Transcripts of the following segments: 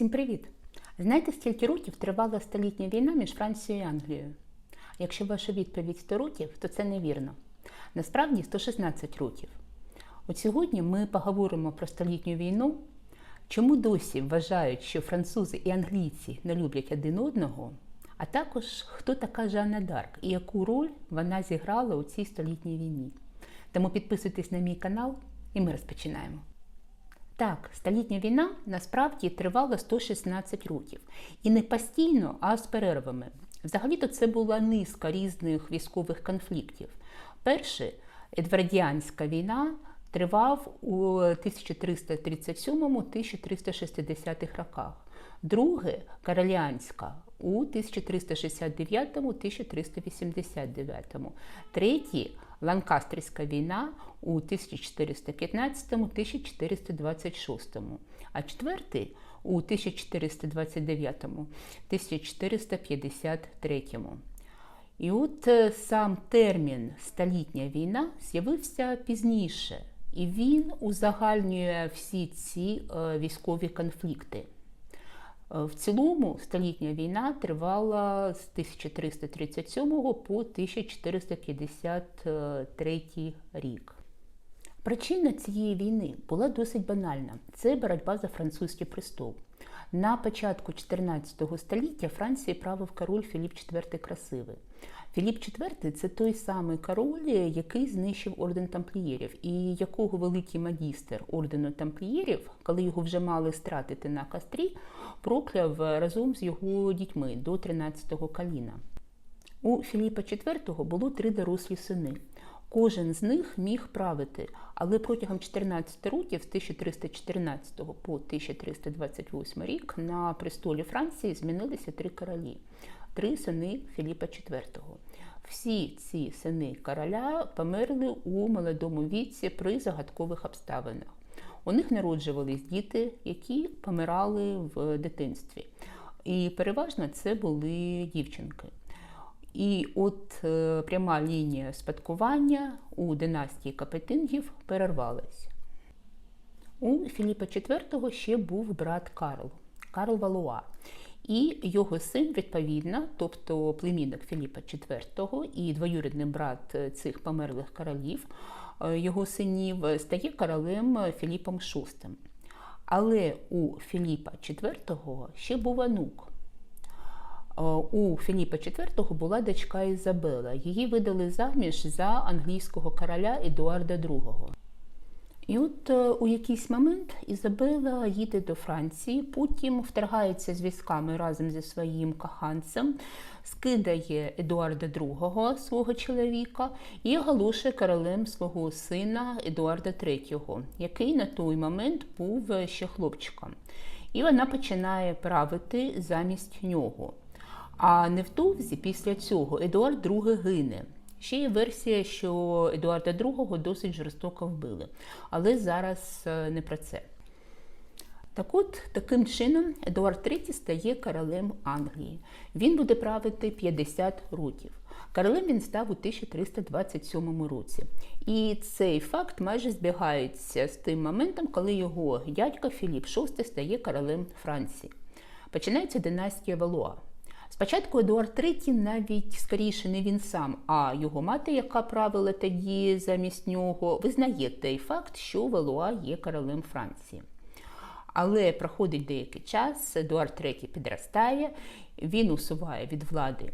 Всім привіт! Знаєте, скільки років тривала столітня війна між Францією і Англією? Якщо ваша відповідь 100 років, то це невірно. Насправді 116 років. От сьогодні ми поговоримо про столітню війну, чому досі вважають, що французи і англійці не люблять один одного, а також хто така Жанна Дарк і яку роль вона зіграла у цій столітній війні. Тому підписуйтесь на мій канал і ми розпочинаємо. Так, столітня війна насправді тривала 116 років. І не постійно, а з перервами. Взагалі-то це була низка різних військових конфліктів. Перший Едвардіанська війна тривав у 1337-1360 роках. Друге Короліанська у 1369-1389. Третє Ланкастерська війна у 1415-1426, а четвертий у 1429-1453. І от сам термін Столітня війна з'явився пізніше, і він узагальнює всі ці військові конфлікти. В цілому столітня війна тривала з 1337 по 1453 рік. Причина цієї війни була досить банальна: це боротьба за французький престол. На початку 14 століття Франції правив король Філіп IV Красивий. Філіп IV – це той самий король, який знищив орден тамплієрів, і якого великий магістр ордену тамплієрів, коли його вже мали стратити на кастрі, прокляв разом з його дітьми до 13-го каліна. У Філіпа IV було три дорослі сини. Кожен з них міг правити, але протягом 14 років з 1314 по 1328 рік на престолі Франції змінилися три королі три сини Філіпа IV. Всі ці сини короля померли у молодому віці при загадкових обставинах. У них народжувались діти, які помирали в дитинстві. І переважно це були дівчинки. І от е, пряма лінія спадкування у династії Капетингів перервалась. У Філіпа IV ще був брат Карл, Карл Валуа. І його син, відповідно, тобто племінник Філіпа IV і двоюрідний брат цих померлих королів, е, його синів, стає королем Філіпом VI. Але у Філіпа IV ще був онук. Е, у Філіпа IV була дочка Ізабела. Її видали заміж за англійського короля Едуарда II. І от е, у якийсь момент Ізабела їде до Франції, потім вторгається з військами разом зі своїм коханцем, скидає Едуарда II, свого чоловіка, і оголошує королем свого сина Едуарда III, який на той момент був ще хлопчиком. І вона починає правити замість нього. А невдовзі після цього Едуард II гине. Ще є версія, що Едуарда II досить жорстоко вбили, але зараз е, не про це. Так от, таким чином, Едуард III стає королем Англії. Він буде правити 50 років. Королем він став у 1327 році. І цей факт майже збігається з тим моментом, коли його дядько Філіп VI стає королем Франції. Починається династія Валуа. Спочатку Едуард III навіть скоріше не він сам, а його мати, яка правила тоді замість нього, визнає той факт, що Валуа є королем Франції. Але проходить деякий час, Едуард III підростає, він усуває від влади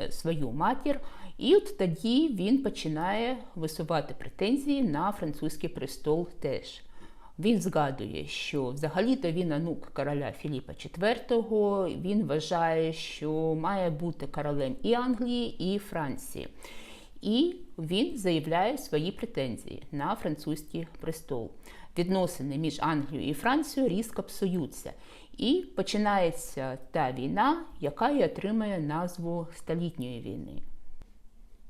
е, свою матір, і от тоді він починає висувати претензії на французький престол теж. Він згадує, що взагалі-то він онук короля Філіпа IV, Він вважає, що має бути королем і Англії, і Франції. І він заявляє свої претензії на французький престол. Відносини між Англією і Францією різко псуються. І починається та війна, яка й отримає назву Столітньої війни.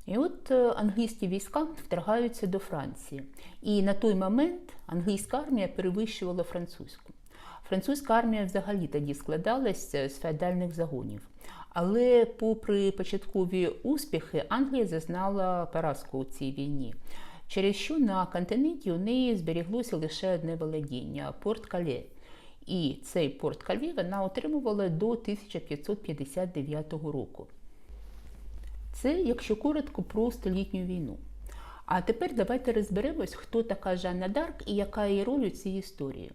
І от е, англійські війська вторгаються до Франції. І на той момент англійська армія перевищувала французьку. Французька армія взагалі тоді складалася з феодальних загонів. Але, попри початкові успіхи, Англія зазнала поразку у цій війні, через що на континенті у неї зберіглося лише одне володіння порт Кале. І цей порт Кальві вона отримувала до 1559 року. Це, якщо коротко, про столітню війну. А тепер давайте розберемось, хто така Жанна Дарк і яка її роль у цій історії.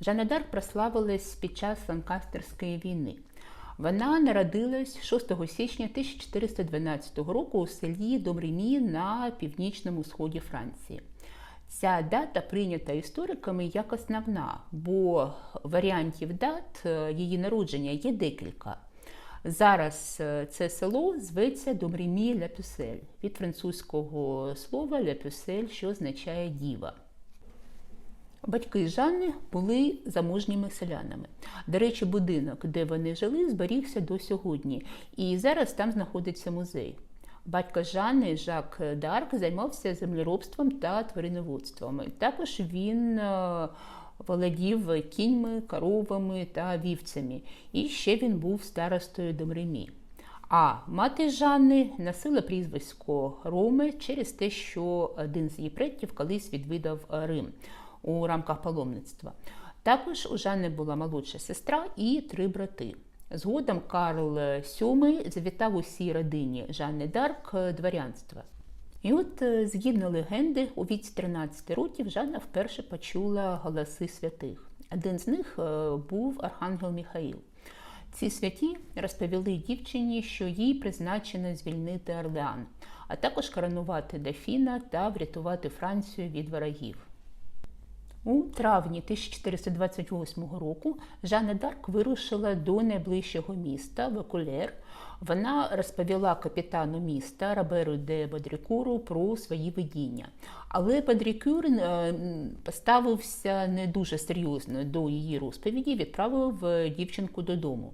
Жанна Дарк прославилась під час Ланкастерської війни. Вона народилась 6 січня 1412 року у селі Домремі на північному сході Франції. Ця дата прийнята істориками як основна, бо варіантів дат е, її народження є декілька. Зараз е, це село зветься Домремі ля Пюсель від французького слова ля Пюсель, що означає діва. Батьки Жанни були заможніми селянами. До речі, будинок, де вони жили, зберігся до сьогодні, і зараз там знаходиться музей. Батько Жанни Жак Дарк займався землеробством та тваринноводством. Також він е, володів кіньми, коровами та вівцями. І ще він був старостою Домремі. А мати Жанни носила прізвисько Роми через те, що один з її предків колись відвідав Рим у рамках паломництва. Також у Жанни була молодша сестра і три брати. Згодом Карл VII завітав усій родині Жанни Дарк дворянства. І от, згідно легенди, у віці 13 років Жанна вперше почула голоси святих. Один з них був Архангел Міхаїл. Ці святі розповіли дівчині, що їй призначено звільнити Орлеан, а також коронувати Дофіна та врятувати Францію від ворогів. У травні 1428 року Жанна Дарк вирушила до найближчого міста Вакулер. Вона розповіла капітану міста Роберу де Бодрікуру про свої видіння. Але Бодрікюр поставився не дуже серйозно до її розповіді, відправив дівчинку додому.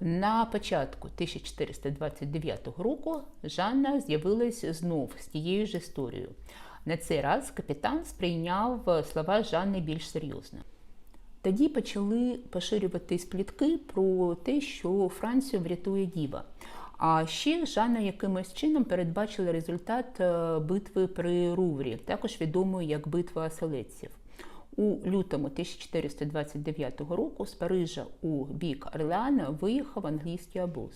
На початку 1429 року Жанна з'явилась знов з тією ж історією. На цей раз капітан сприйняв слова Жанни більш серйозно. Тоді почали поширюватись плітки про те, що Францію врятує діва. А ще Жанна якимось чином передбачила результат битви при Руврі, також відомої як битва оселедців. У лютому 1429 року з Парижа у бік Орлеана виїхав англійський обоз.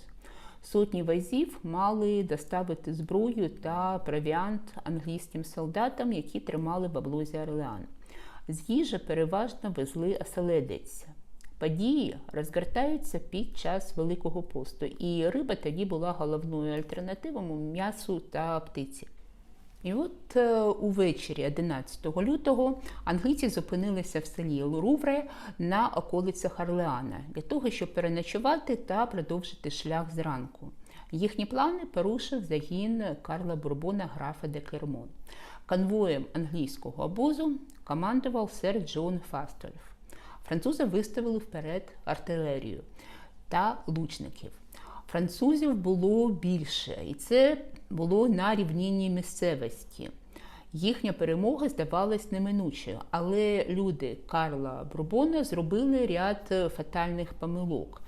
Сотні вазів мали доставити зброю та провіант англійським солдатам, які тримали в облозі Орлеан. З їжі переважно везли оселедець. Події розгортаються під час Великого посту, і риба тоді була головною альтернативою м'ясу та птиці. І от е, увечері 11 лютого англійці зупинилися в селі Лурувре на околицях Орлеана для того, щоб переночувати та продовжити шлях зранку. Їхні плани порушив загін Карла Бурбона графа де Клермон. Конвоєм англійського обозу командував сер Джон Фастольф. Французи виставили вперед артилерію та лучників. Французів було більше, і це було на рівнінні місцевості. Їхня перемога здавалась неминучою, але люди Карла Бурбона зробили ряд фатальних помилок.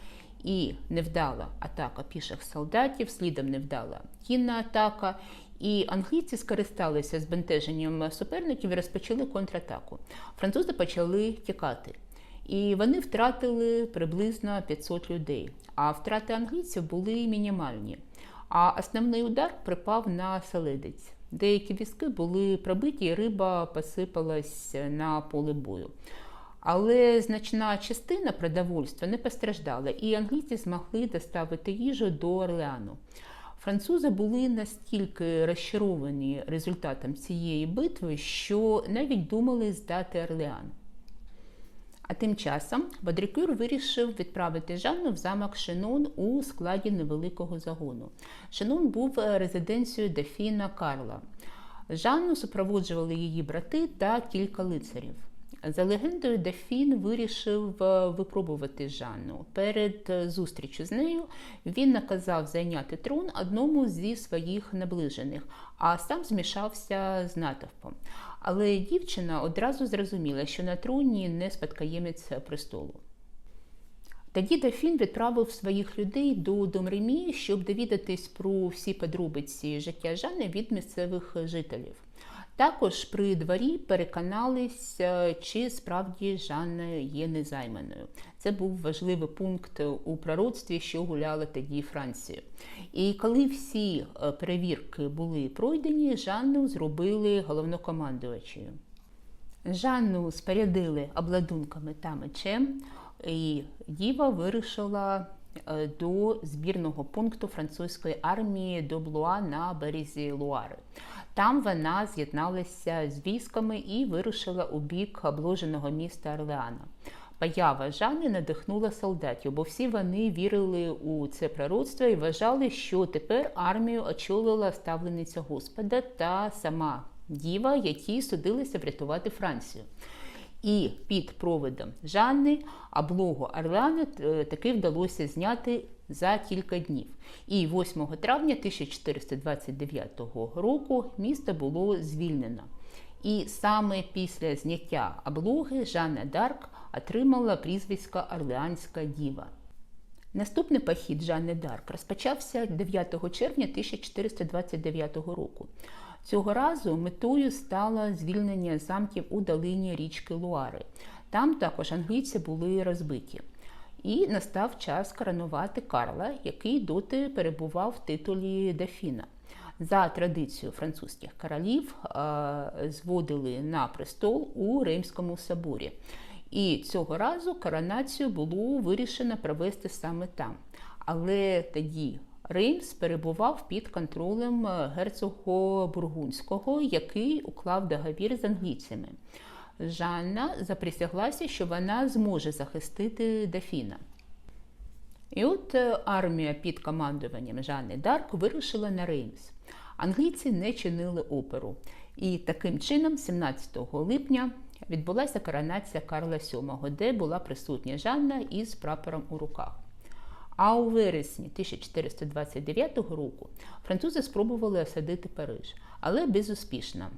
І невдала атака піших солдатів, слідом невдала кінна атака. І англійці скористалися збентеженням суперників і розпочали контратаку. Французи почали тікати. І вони втратили приблизно 500 людей. А втрати англійців були мінімальні. А основний удар припав на селедець. Деякі візки були пробиті, і риба посипалась на поле бою. Але значна частина продовольства не постраждала, і англійці змогли доставити їжу до Орлеану. Французи були настільки розчаровані результатом цієї битви, що навіть думали здати Орлеан. А тим часом Бадрикюр вирішив відправити Жанну в замок Шенон у складі невеликого загону. Шенон був резиденцією Дефіна Карла. Жанну супроводжували її брати та кілька лицарів. За легендою, Дофін вирішив випробувати Жанну. Перед зустрічю з нею він наказав зайняти трон одному зі своїх наближених, а сам змішався з натовпом. Але дівчина одразу зрозуміла, що на троні не спадкоємець престолу. Тоді Дофін відправив своїх людей до Домремі, щоб довідатись про всі подробиці життя Жанни від місцевих жителів. Також при дворі переконались, е, чи справді Жанна є незайманою. Це був важливий пункт у пророцтві, що гуляла тоді Францію. І коли всі е, перевірки були пройдені, Жанну зробили головнокомандувачею. Жанну спорядили обладунками та мечем, і діва вирішила е, до збірного пункту французької армії до Блуа на березі Луари. Там вона з'єдналася з військами і вирушила у бік обложеного міста Орлеана. Поява Жанни надихнула солдатів, бо всі вони вірили у це пророцтво і вважали, що тепер армію очолила ставлениця Господа та сама діва, якій судилися врятувати Францію. І під проводом Жанни облогу Орлеана е, таки вдалося зняти за кілька днів. І 8 травня 1429 року місто було звільнено. І саме після зняття облоги Жанна Дарк отримала прізвисько Орлеанська діва. Наступний похід Жанни Дарк розпочався 9 червня 1429 року. Цього разу метою стало звільнення замків у долині річки Луари. Там також англійці були розбиті. І настав час коронувати Карла, який доти перебував в титулі Дофіна. За традицією французьких королів зводили на престол у Римському соборі. І цього разу коронацію було вирішено провести саме там. Але тоді Реймс перебував під контролем герцога Бургунського, який уклав договір з англійцями. Жанна заприсяглася, що вона зможе захистити Дофіна. І от армія під командуванням Жанни Дарк вирушила на Реймс. Англійці не чинили оперу. І таким чином, 17 липня, відбулася коронація Карла VII, де була присутня Жанна із прапором у руках. А у вересні 1429 року французи спробували осадити Париж, але безуспішно.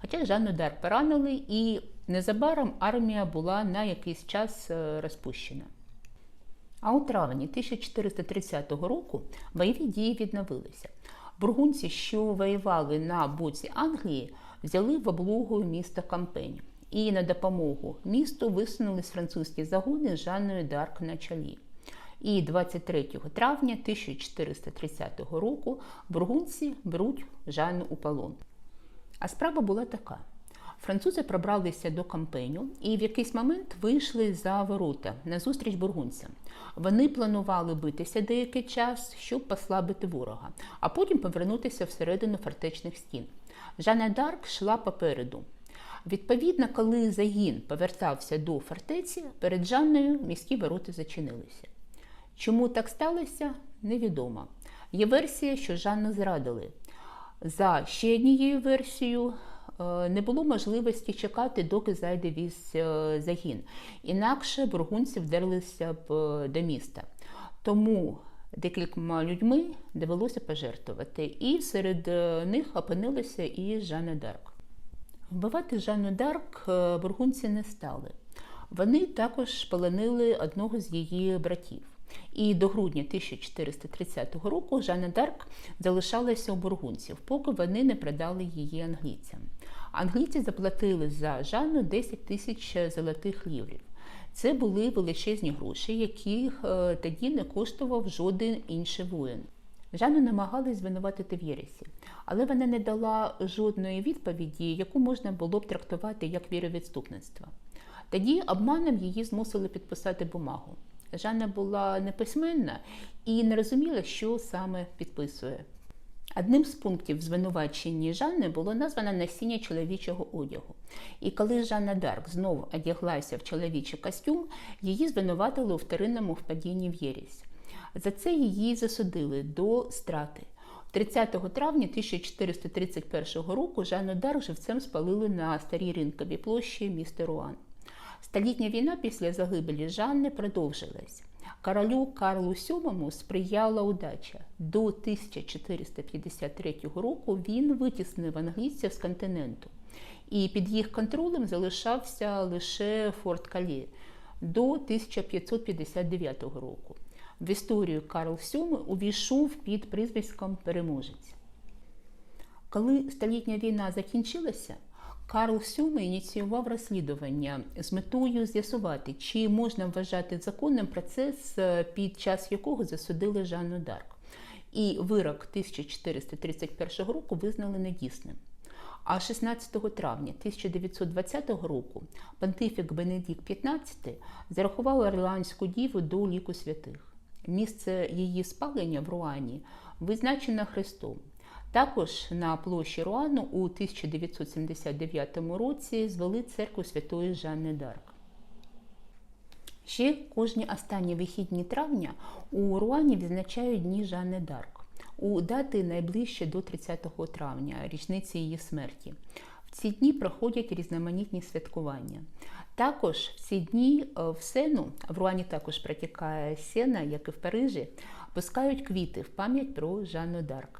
Хоча Жанну Дар поранили, і незабаром армія була на якийсь час розпущена. А у травні 1430 року бойові дії відновилися. Бургунці, що воювали на боці Англії, взяли в облогу місто Кампень. І на допомогу місту висунулись французькі загони з Жанною Дарк на чолі. І 23 травня 1430 року бургунці беруть Жанну у полон. А справа була така: французи пробралися до кампеню і в якийсь момент вийшли за ворота на зустріч бургунцям. Вони планували битися деякий час, щоб послабити ворога, а потім повернутися всередину фортечних стін. Жанна Дарк йшла попереду. Відповідно, коли загін повертався до фортеці, перед Жанною міські ворота зачинилися. Чому так сталося, невідомо. Є версія, що Жанну зрадили. За ще однією версією, не було можливості чекати, доки зайде весь загін. Інакше бургунці вдерлися б до міста. Тому декількома людьми довелося пожертвувати, і серед них опинилася і Жанна Дарк. Вбивати Жанну Дарк бургунці не стали. Вони також полонили одного з її братів. І до грудня 1430 року Жанна Дарк залишалася у бургунців, поки вони не продали її англійцям. Англійці заплатили за Жанну 10 тисяч золотих ліврів. Це були величезні гроші, яких тоді не коштував жоден інший воїн. Жанну намагались звинуватити в Єресі, але вона не дала жодної відповіді, яку можна було б трактувати як віровідступництво. Тоді обманом її змусили підписати бумагу. Жанна була неписьменна і не розуміла, що саме підписує. Одним з пунктів звинувачення Жанни було названо насіння чоловічого одягу. І коли Жанна Дарк знову одяглася в чоловічий костюм, її звинуватили у вторинному впадінні в єресь. За це її засудили до страти. 30 травня 1431 року Жанну Дарк живцем спалили на старій ринковій площі міста Руан. Столітня війна після загибелі Жанни продовжилась. Королю Карлу VII сприяла удача. До 1453 року він витіснив англійців з континенту, і під їх контролем залишався лише Форт Калі до 1559 року. В історію Карл VII увійшов під прізвиськом переможець. Коли столітня війна закінчилася, Карл VII ініціював розслідування з метою з'ясувати, чи можна вважати законним процес, е, під час якого засудили Жанну Дарк. І вирок 1431 року визнали недійсним. А 16 травня 1920 року понтифік Бенедикт XV зарахував Орлеанську діву до ліку святих. Місце її спалення в Руані визначено Христом. Також на площі Руану у 1979 році звели церкву Святої Жанни Дарк. Ще кожні останні вихідні травня у Руані відзначають Дні Жанни Дарк у дати найближче до 30 травня, річниці її смерті. В ці дні проходять різноманітні святкування. Також в ці дні е, в Сену, в Руані також протікає Сена, як і в Парижі, пускають квіти в пам'ять про Жанну Дарк.